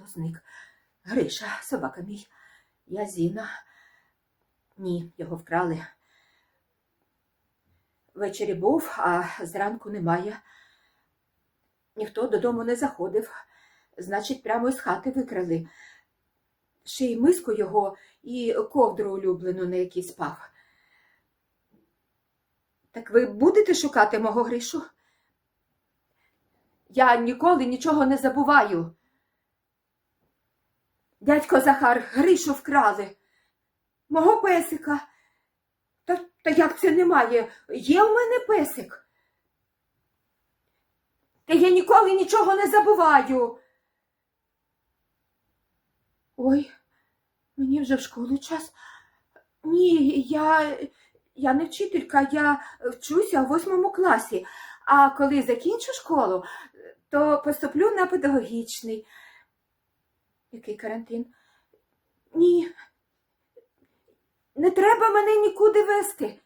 Хто зник? Гриша, собака мій. Я Зіна. Ні, його вкрали. Ввечері був, а зранку немає. Ніхто додому не заходив. Значить, прямо із хати викрали. Ще й миску його і ковдру улюблену, на якій спав. Так ви будете шукати мого Гришу? Я ніколи нічого не забуваю. Дядько Захар, Гришу вкрали. Мого песика. Та, та як це немає? Є в мене песик. Та я ніколи нічого не забуваю. Ой, мені вже в школу час. Ні, я, я не вчителька, я вчуся у восьмому класі. А коли закінчу школу, то поступлю на педагогічний. Який карантин? Ні. Не треба мене нікуди вести.